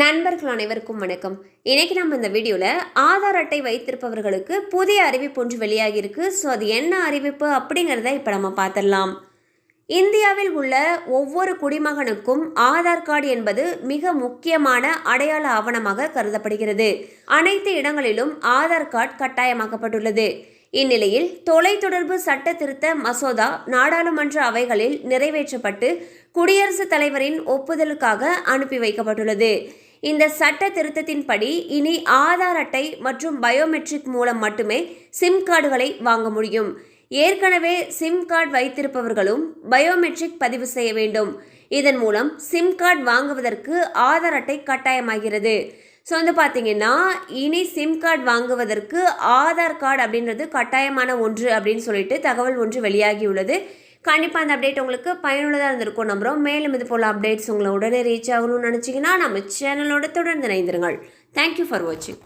நண்பர்கள் அனைவருக்கும் வணக்கம். இன்னைக்கு நம்ம இந்த வீடியோவில் ஆதார் அட்டை வைத்திருப்பவர்களுக்கு புதிய அறிவிப்பு ஒன்று வெளியாகியிருக்கு. ஸோ அது என்ன அறிவிப்பு அப்படிங்கிறத இப்போ நம்ம பார்த்துடலாம். இந்தியாவில் உள்ள ஒவ்வொரு குடிமகனுக்கும் ஆதார் கார்டு என்பது மிக முக்கியமான அடையாள ஆவணமாக கருதப்படுகிறது. அனைத்து இடங்களிலும் ஆதார் கார்டு கட்டாயமாக்கப்பட்டுள்ளது. இந்நிலையில் தொலைத்தொடர்பு சட்ட திருத்த மசோதா நாடாளுமன்ற அவைகளில் நிறைவேற்றப்பட்டு குடியரசுத் தலைவரின் ஒப்புதலுக்காக அனுப்பி வைக்கப்பட்டுள்ளது. இந்த சட்ட திருத்தத்தின்படி இனி ஆதார் அட்டை மற்றும் பயோமெட்ரிக் மூலம் மட்டுமே சிம் கார்டுகளை வாங்க முடியும். ஏற்கனவே சிம் கார்டு வைத்திருப்பவர்களும் பயோமெட்ரிக் பதிவு செய்ய வேண்டும். இதன் மூலம் சிம் கார்டு வாங்குவதற்கு ஆதார் அட்டை கட்டாயமாகிறது. ஸோ வந்து பார்த்தீங்கன்னா இனி சிம் கார்டு வாங்குவதற்கு ஆதார் கார்டு அப்படின்றது கட்டாயமான ஒன்று அப்படின்னு சொல்லிட்டு தகவல் ஒன்று வெளியாகியுள்ளது கண்டிப்பாக அந்த அப்டேட் உங்களுக்கு பயனுள்ளதாக இருந்திருக்கும் நம்புகிறோம் மேலும் இது போல் அப்டேட்ஸ் உங்களை உடனே ரீச் ஆகணும்னு நினச்சிங்கன்னா நம்ம சேனலோட தொடர்ந்து இணைந்திருங்கள். தேங்க்யூ ஃபார் வாட்சிங்